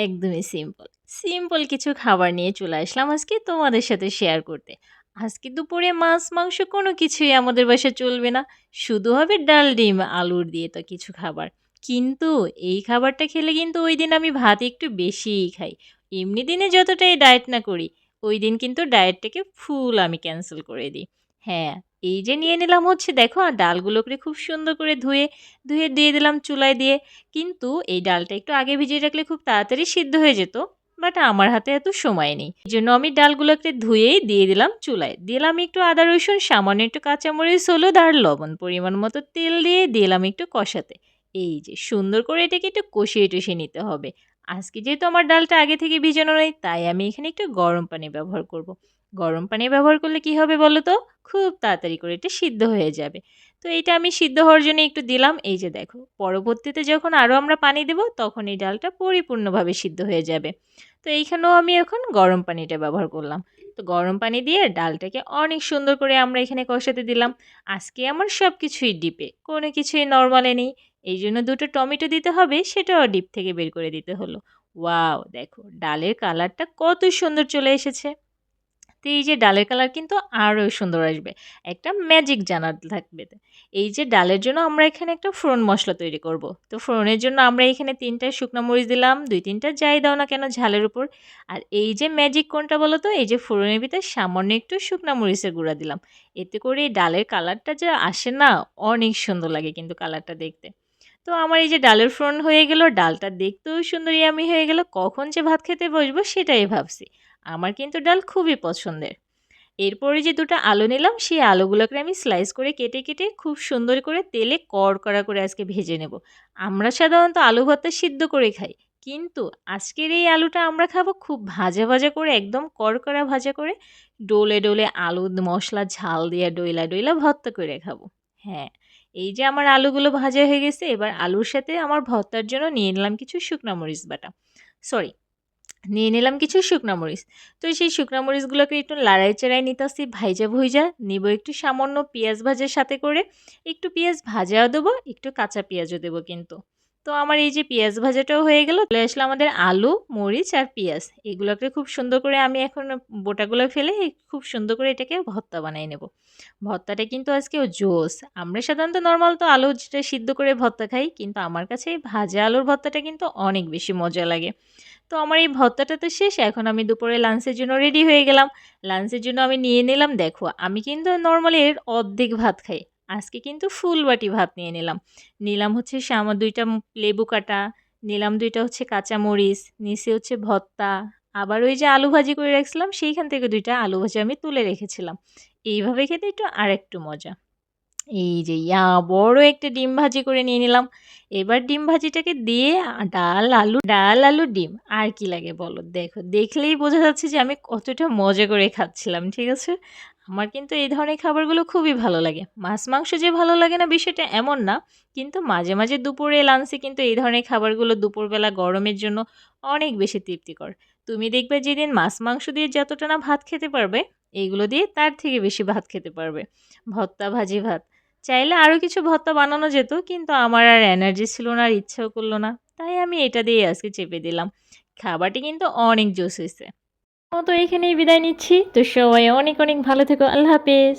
একদমই simple. Simple কিছু খাবার নিয়ে চলে আসলাম আজকে তোমাদের সাথে শেয়ার করতে। আজকে দুপুরে মাছ, মাংস কোনো কিছুই আমাদের বাসায় চলবে না। শুধু হবে ডাল, ডিম, আলুর দিয়ে তো কিছু খাবার। কিন্তু এই খাবারটা খেলে কিন্তু ওই দিন আমি ভাত একটু বেশিই খাই। এমনি দিনে যতটাই ডায়েট না করি, ওই দিন কিন্তু ডায়েটটাকে ফুল আমি ক্যান্সেল করে দিই। হ্যাঁ, এই যে নিয়ে নিলাম হচ্ছে দেখো আর ডালগুলোকে খুব সুন্দর করে ধুয়ে, ধুয়ে দিয়ে দিলাম চুলায় দিয়ে। কিন্তু এই ডালটা একটু আগে ভিজিয়ে রাখলে খুব তাড়াতাড়ি সিদ্ধ হয়ে যেত। বাট আমার হাতে এত সময় নেই। এই জন্য আমি ডালগুলোকে ধুয়েই দিয়ে দিলাম চুলায়। দিলাম একটু আদা রসুন, সামান্য একটু কাঁচামরিচ, হলুদ আর লবণ। পরিমাণ মতো তেল দিয়ে দিলাম একটু কষাতে। এই যে সুন্দর করে এটাকে একটু কষিয়ে টষিয়ে নিতে হবে। আজকে যেহেতু আমার ডালটা আগে থেকে ভিজানো নেই তাই আমি এখানে একটু গরম পানি ব্যবহার করব। গরম পানি ব্যবহার করলে কি হবে বলো তো? খুব তাড়াতাড়ি করে এটা সিদ্ধ হয়ে যাবে। তো এটা আমি সিদ্ধ হওয়ার জন্য একটু দিলাম। এই যে দেখো পরবর্তীতে যখন আরও আমরা পানি দেব তখন এই ডালটা পরিপূর্ণভাবে সিদ্ধ হয়ে যাবে। তো এইখানেও আমি এখন গরম পানিটা ব্যবহার করলাম। তো গরম পানি দিয়ে ডালটাকে অনেক সুন্দর করে আমরা এখানে কষাতে দিলাম। আজকে আমার সব কিছুই ডিপে, কোনো কিছুই নরমালে নেই। এই জন্য দুটো টমেটো দিতে হবে সেটাও ডিপ থেকে বের করে দিতে হলো। ওয়াও! দেখো ডালের কালারটা কত সুন্দর চলে এসেছে। তো এই যে ডালের কালার কিন্তু আরও সুন্দর আসবে। একটা ম্যাজিক জানার থাকবে। এই যে ডালের জন্য আমরা এখানে একটা ফোড়ন মশলা তৈরি করব। তো ফোড়নের জন্য আমরা এখানে ৩ শুকনো মরিচ দিলাম, ২-৩ টা যাই দাও না কেন ঝালের উপর। আর এই যে ম্যাজিক কোনটা বলো তো? এই যে ফোড়নের ভিতরে সামান্য একটু শুকনো মরিচের গুঁড়া দিলাম। এতে করে এই ডালের কালারটা যে আসে না, অনেক সুন্দর লাগে কিন্তু কালারটা দেখতে। তো আমার এই যে ডালের ফোড়ন হয়ে গেল, ডালটা দেখতেও সুন্দরী আমি হয়ে গেল। কখন যে ভাত খেতে বসবো সেটাই ভাবছি। আমার কিন্তু ডাল খুবই পছন্দের। এরপরে যে দুটো আলু নিলাম সেই আলুগুলোকে আমি স্লাইস করে কেটে, কেটে খুব সুন্দর করে তেলে কড়কড়া করে আজকে ভেজে নেব। আমরা সাধারণত আলু ভর্তা সিদ্ধ করে খাই। কিন্তু আজকের এই আলুটা আমরা খাব খুব ভাজা, ভাজা করে একদম কড়কড়া ভাজা করে ডোলে, ডোলে আলু মশলা ঝাল দিয়ে ডইলা, ডইলা ভর্তা করে খাব। হ্যাঁ, এই যে আমার আলুগুলো ভাজা হয়ে গেছে এবার আলুর সাথে আমার ভর্তার জন্য নিয়ে নিলাম কিছু শুকনা মরিচ বাটা। সরি নিয়ে নিলাম কিছু শুকনা মরিচ। তো সেই শুকনা মরিচগুলোকে একটু লাড়াই-চাড়াই নিতেছি ভাইজা ভুইজা। নিব একটু সামান্য পেঁয়াজ ভাজার সাথে করে। একটু পেঁয়াজ ভাজাও দেবো, একটু কাঁচা পেঁয়াজও দেবো কিন্তু। তো আমার এই যে পেঁয়াজ ভাজাটাও হয়ে গেল। চলে আসলো আমাদের আলু, মরিচ আর পেঁয়াজ। এগুলোকে খুব সুন্দর করে আমি এখন বোটাগুলো ফেলে খুব সুন্দর করে এটাকে ভর্তা বানিয়ে নেব। ভর্তাটা কিন্তু আজকেও জোস। আমরা সাধারণত নর্মাল তো আলু যেটা সিদ্ধ করে ভর্তা খাই। কিন্তু আমার কাছে ভাজা আলুর ভর্তাটা কিন্তু অনেক বেশি মজা লাগে। তো আমার এই ভর্তাটা তো শেষ। এখন আমি দুপুরে লাঞ্চের জন্য রেডি হয়ে গেলাম। লাঞ্চের জন্য আমি নিয়ে নিলাম দেখো আমি কিন্তু নর্মালি এর অর্ধেক ভাত খাই। আজকে কিন্তু ফুল বাটি ভাত নিয়ে নিলাম। নিলাম হচ্ছে সামা ২ টা লেবু কাটা, নিলাম ২ টা হচ্ছে কাঁচামরিচ, নিচে হচ্ছে ভর্তা। আবার ওই যে আলু ভাজি করে রাখছিলাম সেইখান থেকে ২ টা আলু ভাজি আমি তুলে রেখেছিলাম। এইভাবে খেতে একটু আরেকটু মজা। এই যে ইয়া বড় একটা ডিম ভাজি করে নিয়ে নিলাম। এবার ডিম ভাজিটাকে দিয়ে ডাল, আলু ডাল, আলু, ডিম। আর কি লাগে বলো? দেখো দেখলেই বোঝা যাচ্ছে যে আমি কতটা মজা করে খাচ্ছিলাম। ঠিক আছে? আমার কিন্তু এই ধরনের খাবারগুলো খুবই ভালো লাগে। মাছ, মাংস যে ভালো লাগে না বিষয়টা এমন না। কিন্তু মাঝে, মাঝে দুপুরে লাঞ্চে কিন্তু এই ধরনের খাবারগুলো দুপুরবেলা গরমের জন্য অনেক বেশি তৃপ্তিকর। তুমি দেখবে যেদিন মাছ, মাংস দিয়ে যতটা না ভাত খেতে পারবে, এগুলো দিয়ে তার থেকে বেশি ভাত খেতে পারবে। ভত্তা ভাজি ভাত। চাইলে আরও কিছু ভত্তা বানানো যেত কিন্তু আমার আর এনার্জি ছিল না আর ইচ্ছাও করল না। তাই আমি এটা দিয়ে আজকে চেপে দিলাম। খাবারটি কিন্তু অনেক জোস হয়েছে তো এখানেই বিদায় নিচ্ছি। তো সবাই অনেক, অনেক ভালো থেকো। আল্লাহ হাফেজ।